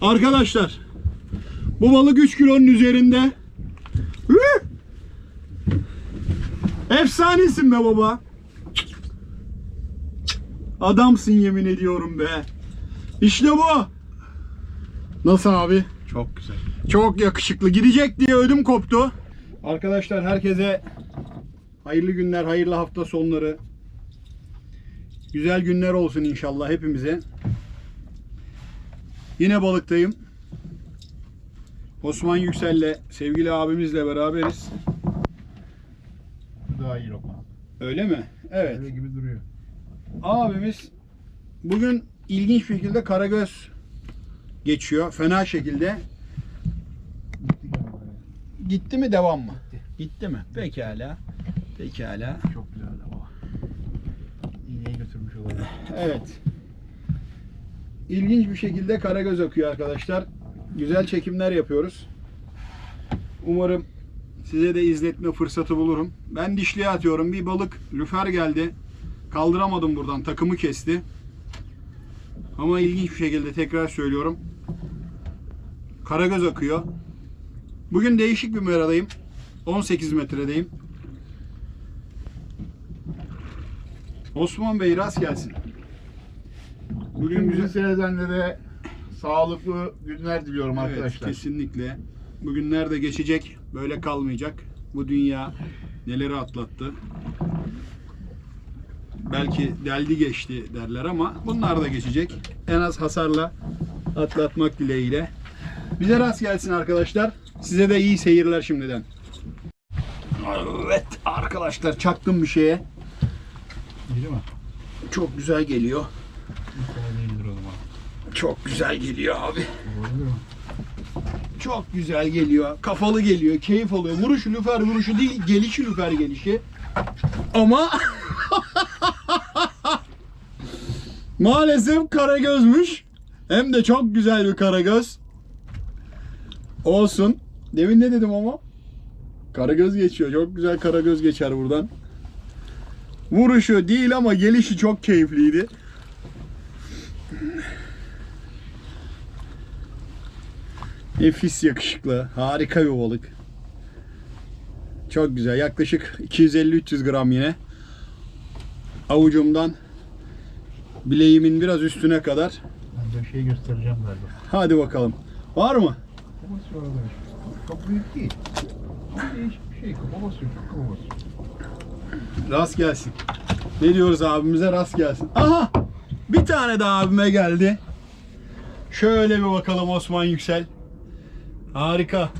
Arkadaşlar bu balık 3 kilonun üzerinde. Efsanesin be baba. Adamsın yemin ediyorum be. İşte bu. Nasıl abi? Çok güzel. Çok yakışıklı. Gidecek diye ödüm koptu. Arkadaşlar herkese hayırlı günler, hayırlı hafta sonları. Güzel günler olsun inşallah hepimize. Yine balıktayım. Osman Yüksel'le sevgili abimizle beraberiz. Daha iyi lokma. Öyle mi? Evet. Öyle gibi duruyor. Abimiz bugün ilginç bir şekilde Karagöz geçiyor. Fena şekilde. Gitti. Gitti mi devam mı? Gitti mi? Pekala. Pekala. Çok güzel ama. İğneyi götürmüş olabilir. Evet. İlginç bir şekilde Karagöz akıyor arkadaşlar. Güzel çekimler yapıyoruz. Umarım size de izletme fırsatı bulurum. Ben dişliye atıyorum. Bir balık lüfer geldi. Kaldıramadım buradan. Takımı kesti. Ama ilginç bir şekilde tekrar söylüyorum. Karagöz akıyor. Bugün değişik bir meradayım. 18 metredeyim. Osman Bey rast gelsin. Bugün bizi seyredenlere sağlıklı günler diliyorum Evet, arkadaşlar. kesinlikle. Bugünler de geçecek. Böyle kalmayacak. Bu dünya neleri atlattı. Belki deldi geçti derler ama bunlar da geçecek. En az hasarla atlatmak dileğiyle. Bize rast gelsin arkadaşlar. Size de iyi seyirler şimdiden. Evet arkadaşlar çaktım bir şeye. Çok güzel geliyor. Çok güzel geliyor abi. Çok güzel geliyor. Kafalı geliyor. Keyif oluyor. Vuruşu lüfer vuruşu değil. Gelişi lüfer gelişi. Ama maalesef karagözmüş. Hem de çok güzel bir karagöz. Olsun. Demin ne dedim ama? Karagöz geçiyor. Çok güzel karagöz geçer buradan. Vuruşu değil ama gelişi çok keyifliydi. Nefis yakışıklı. Harika bir balık. Çok güzel. Yaklaşık 250-300 gram yine. Avucumdan bileğimin biraz üstüne kadar. Ben de şey göstereceğim galiba. Hadi bakalım. Var mı? Çok büyük değil. Ama değişik bir şey. Kafa basıyor. Çok kafa basıyor. Rast gelsin. Ne diyoruz abimize rast gelsin. Aha! Bir tane daha abime geldi. Şöyle bir bakalım Osman Yüksel. Harika.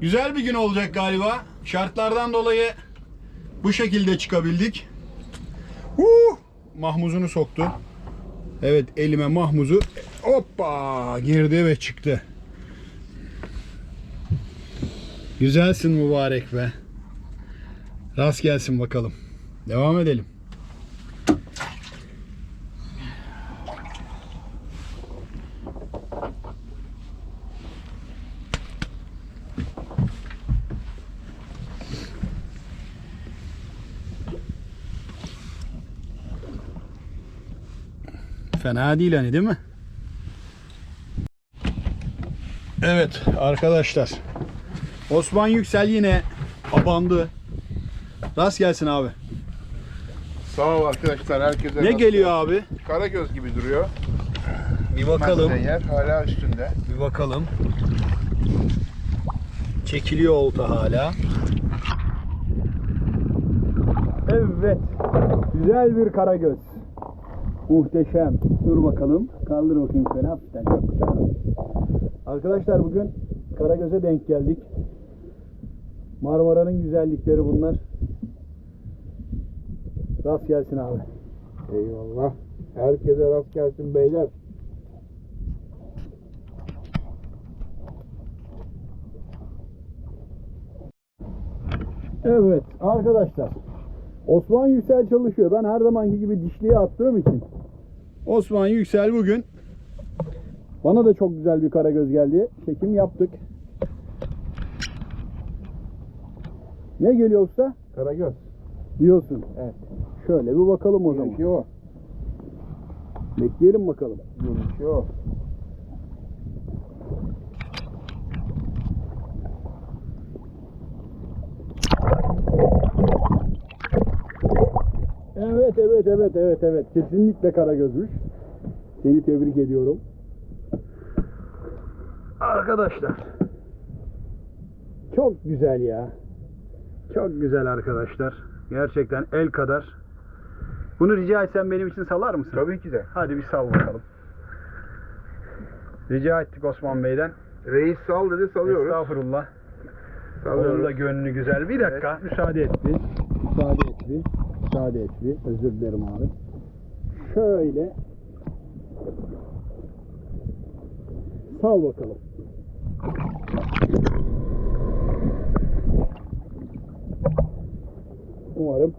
Güzel bir gün olacak galiba. Şartlardan dolayı bu şekilde çıkabildik. Huh! Mahmuzunu soktu. Evet elime mahmuzu hoppa girdi ve çıktı. Güzelsin mübarek be. Rast gelsin bakalım. Devam edelim. Fena değil hani değil mi? Evet arkadaşlar. Osman Yüksel yine abandı. Rast gelsin abi. Sağ ol arkadaşlar. Herkese Ne rast geliyor abi? Karagöz gibi duruyor. Bir bakalım. Yer hala üstünde. Bir bakalım. Çekiliyor olta hala. Evet. Güzel bir karagöz. Muhteşem. Dur bakalım. Kaldır bakayım şöyle hafiften. Çok güzel. Arkadaşlar bugün Karagöz'e denk geldik. Marmara'nın güzellikleri bunlar. Rast gelsin abi. Eyvallah. Herkese rast gelsin beyler. Evet arkadaşlar. Osman Yüksel çalışıyor. Ben her zamanki gibi dişliye attığım için. Osman Yüksel bugün bana da çok güzel bir karagöz geldi. Çekim yaptık. Ne geliyor usta? Karagöz. Diyorsun. Evet. Şöyle bir bakalım o zaman. Görünüşü o. Bekleyelim bakalım. Görünüşü o. Evet evet evet evet evet kesinlikle karagözmüş. Seni tebrik ediyorum. Arkadaşlar. Çok güzel ya. Çok güzel arkadaşlar. Gerçekten el kadar. Bunu rica etsem benim için salar mısın? Tabii ki de. Hadi bir sal bakalım. Rica ettik Osman Bey'den. Reis sal dedi salıyoruz. Estağfurullah. Salıyoruz. Onun da gönlü güzel. Bir dakika müsaade et bir. Müsaade et bir. Müsaade et bir. Özür dilerim abi. Şöyle. Sal bakalım. Umarım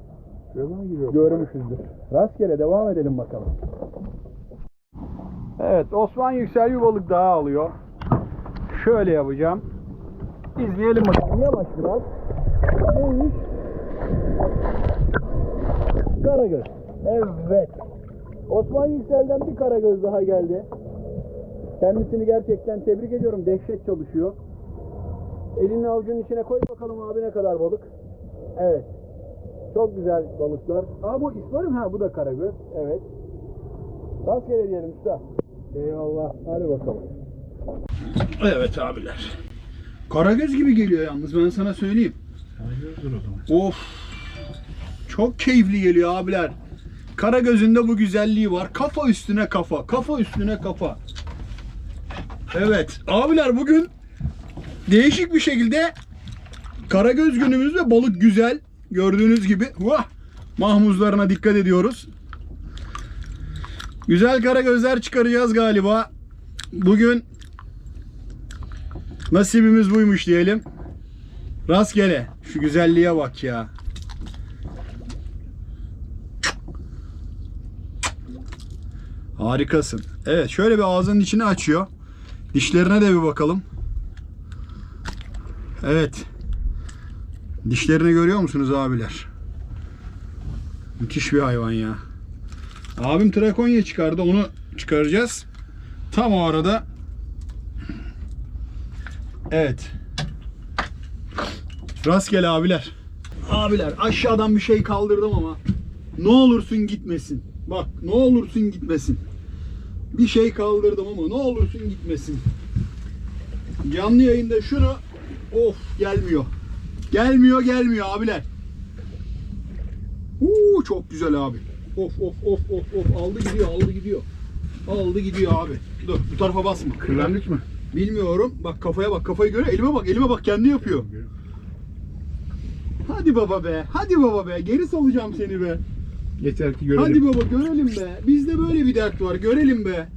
görmüşüzdür. Rastgele devam edelim bakalım. Evet Osman Yüksel bir balık daha alıyor. Şöyle yapacağım. İzleyelim bakalım. Yavaş biraz. Neymiş? Karagöz. Evet. Osman Yüksel'den bir karagöz daha geldi. Kendisini gerçekten tebrik ediyorum. Dehşet çalışıyor. Elini avucunun içine koy bakalım abi ne kadar balık. Evet. Çok güzel balıklar. Aa bu İsmail ha bu da karagöz. Evet. Rastgele diyelim usta. Eyvallah. Hadi bakalım. Evet abiler. Karagöz gibi geliyor yalnız ben sana söyleyeyim. Salıyoruzdur o zaman. Of. Çok keyifli geliyor abiler. Karagöz'ün bu güzelliği var. Kafa üstüne kafa. Kafa üstüne kafa. Evet. Abiler bugün değişik bir şekilde Karagöz günümüz ve balık güzel. Gördüğünüz gibi. Vah! Mahmuzlarına dikkat ediyoruz. Güzel karagözler çıkaracağız galiba. Bugün nasibimiz buymuş diyelim. Rastgele. Şu güzelliğe bak ya. Harikasın. Evet şöyle bir ağzının içini açıyor. Dişlerine de bir bakalım. Evet. Dişlerini görüyor musunuz abiler? Müthiş bir hayvan ya. Abim trakonya çıkardı. Onu çıkaracağız. Tam o arada Evet. Rastgele abiler. Abiler aşağıdan bir şey kaldırdım ama ne olursun gitmesin. Bak ne olursun gitmesin. Bir şey kaldırdım ama ne olursun gitmesin. Canlı yayında şunu of gelmiyor. Gelmiyor gelmiyor abiler. Uuu çok güzel abi. Of of of of of aldı gidiyor aldı gidiyor. Aldı gidiyor abi. Dur bu tarafa basma. Kırlangıç mı? Bilmiyorum. Bak kafaya bak. Kafayı göre elime bak. Elime bak. Kendi yapıyor. Hadi baba be. Hadi baba be. Geri salacağım seni be. Yeter ki görelim. Hadi baba görelim be. Bizde böyle bir dert var. Görelim be.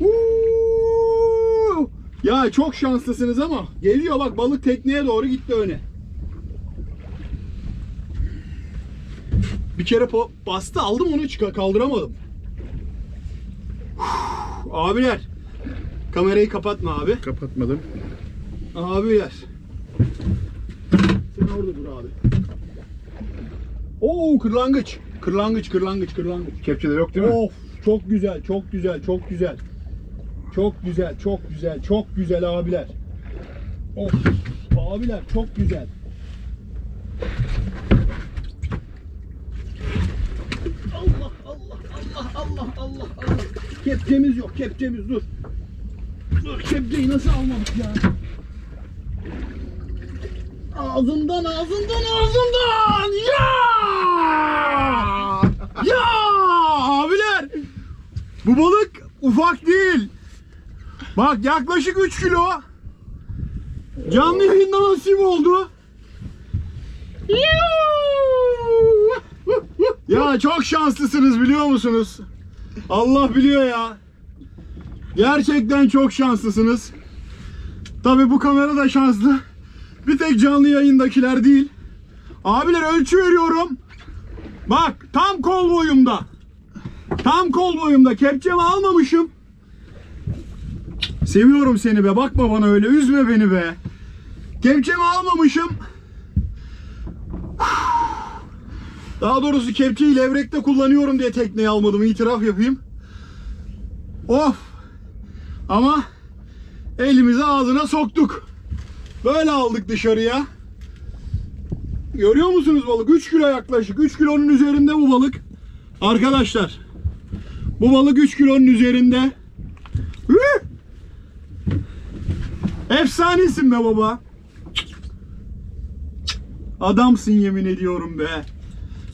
Uuu! Ya çok şanslısınız ama geliyor bak balık tekneye doğru gitti öne. Bir kere bastı aldım onu çıka kaldıramadım. Uf, Abiler kamerayı kapatma abi. Kapatmadım. Abiler. Sen orada dur abi. Oo kırlangıç. Kırlangıç, kırlangıç, kırlangıç. Kepçede yok değil mi? Of çok güzel, çok güzel, çok güzel. Çok güzel, çok güzel, çok güzel abiler. Of abiler çok güzel. Allah Allah Allah Allah Allah Allah. Kepçemiz yok, kepçemiz dur. Dur kepçeyi nasıl almadık ya? Ağzından ağzından ağzından ya! Ya abiler bu balık ufak değil. Bak yaklaşık 3 kilo. Canlı yayında nasip oldu. Ya çok şanslısınız biliyor musunuz? Allah biliyor ya. Gerçekten çok şanslısınız. Tabi bu kamera da şanslı. Bir tek canlı yayındakiler değil. Abiler ölçü veriyorum. Bak tam kol boyumda. Tam kol boyumda. Kepçemi almamışım. Seviyorum seni be. Bakma bana öyle. Üzme beni be. Kepçemi almamışım. Daha doğrusu kepçeyi levrekte kullanıyorum diye tekneyi almadım. İtiraf yapayım. Of. Ama elimizi ağzına soktuk. Böyle aldık dışarıya. Görüyor musunuz balık? 3 kilo yaklaşık. 3 kilonun üzerinde bu balık. Arkadaşlar bu balık 3 kilonun üzerinde. Hüh! Efsanesin be baba. Adamsın yemin ediyorum be.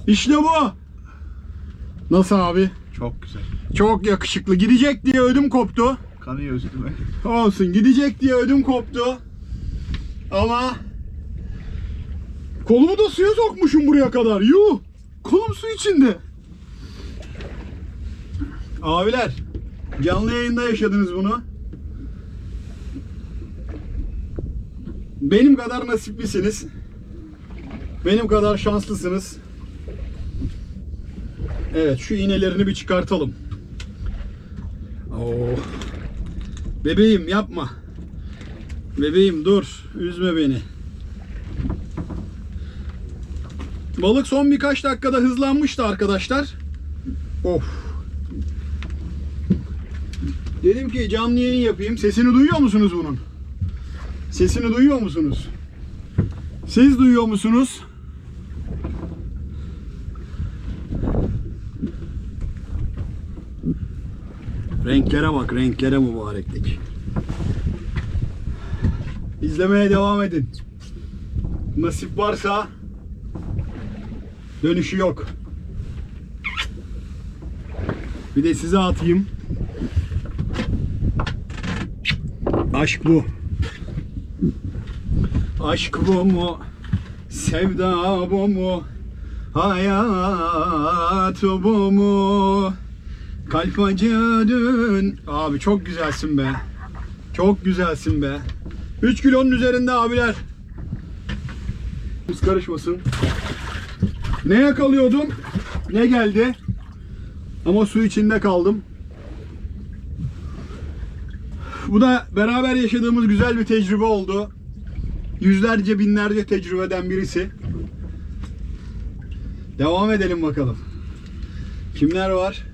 İşte bu. Nasıl abi? Çok güzel. Çok yakışıklı. Gidecek diye ödüm koptu. Kanıyor üstüme. Olsun gidecek diye ödüm koptu. Ama kolumu da suya sokmuşum buraya kadar. Yuh! Kolum su içinde. Abiler canlı yayında yaşadınız bunu. Benim kadar nasiplisiniz. Benim kadar şanslısınız. Evet şu iğnelerini bir çıkartalım. Oh. Bebeğim yapma. Bebeğim dur. Üzme beni. Balık son birkaç dakikada hızlanmıştı arkadaşlar. Of. Dedim ki canlı yayın yapayım. Sesini duyuyor musunuz bunun? Sesini duyuyor musunuz? Siz duyuyor musunuz? Renklere bak, renklere mübareklik. İzlemeye devam edin. Nasip varsa dönüşü yok. Bir de size atayım. Aşk bu. Aşk bu mu? Sevda bu mu? Hayat bu mu? Kalp acıdın. Abi çok güzelsin be. Çok güzelsin be. 3 kilonun üzerinde abiler. Biz karışmasın. Ne yakalıyordum? Ne geldi? Ama su içinde kaldım. Bu da beraber yaşadığımız güzel bir tecrübe oldu. Yüzlerce binlerce tecrübeden birisi. Devam edelim bakalım. Kimler var?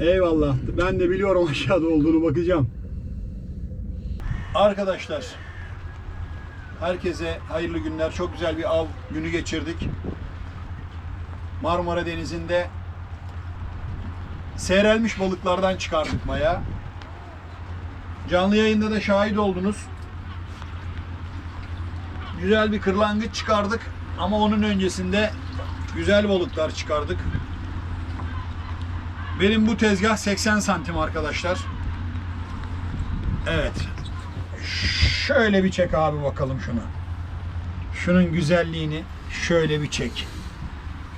Eyvallah. Ben de biliyorum aşağıda olduğunu bakacağım. Arkadaşlar herkese hayırlı günler. Çok güzel bir av günü geçirdik. Marmara Denizi'nde seyrelmiş balıklardan çıkardık bayağı. Canlı yayında da şahit oldunuz. Güzel bir kırlangıç çıkardık ama onun öncesinde güzel balıklar çıkardık. Benim bu tezgah 80 santim arkadaşlar. Evet. Şöyle bir çek abi bakalım şunu. Şunun güzelliğini şöyle bir çek.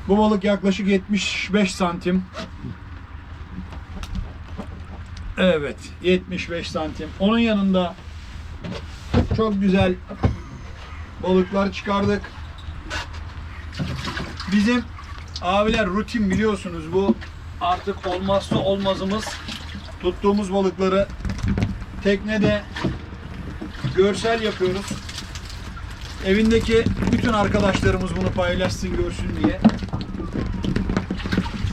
Bu balık yaklaşık 75 santim. Evet, 75 santim. Onun yanında çok güzel balıklar çıkardık. Bizim abiler rutin biliyorsunuz bu artık olmazsa olmazımız tuttuğumuz balıkları teknede görsel yapıyoruz. Evindeki bütün arkadaşlarımız bunu paylaşsın görsün diye.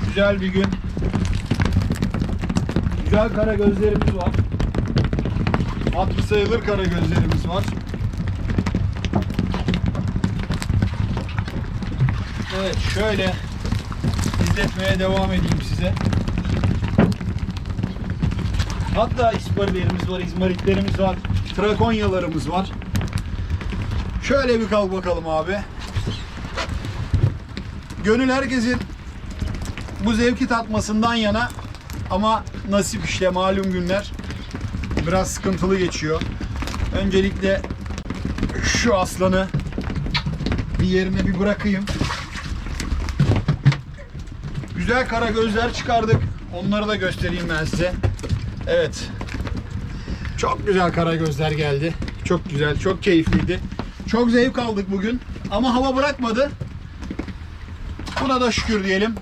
Güzel bir gün. Güzel kara gözlerimiz var. Hatırı sayılır kara gözlerimiz var. Evet şöyle izletmeye devam edeyim size. Hatta isparilerimiz var, izmaritlerimiz var, trakonyalarımız var. Şöyle bir kalk bakalım abi. Gönül herkesin bu zevki tatmasından yana ama nasip işte malum günler biraz sıkıntılı geçiyor. Öncelikle şu aslanı bir yerine bir bırakayım. Güzel kara gözler çıkardık. Onları da göstereyim ben size. Evet. Çok güzel kara gözler geldi. Çok güzel, çok keyifliydi. Çok zevk aldık bugün. Ama hava bırakmadı. Buna da şükür diyelim.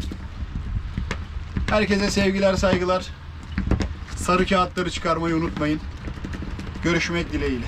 Herkese sevgiler, saygılar. Sarı kağıtları çıkarmayı unutmayın. Görüşmek dileğiyle.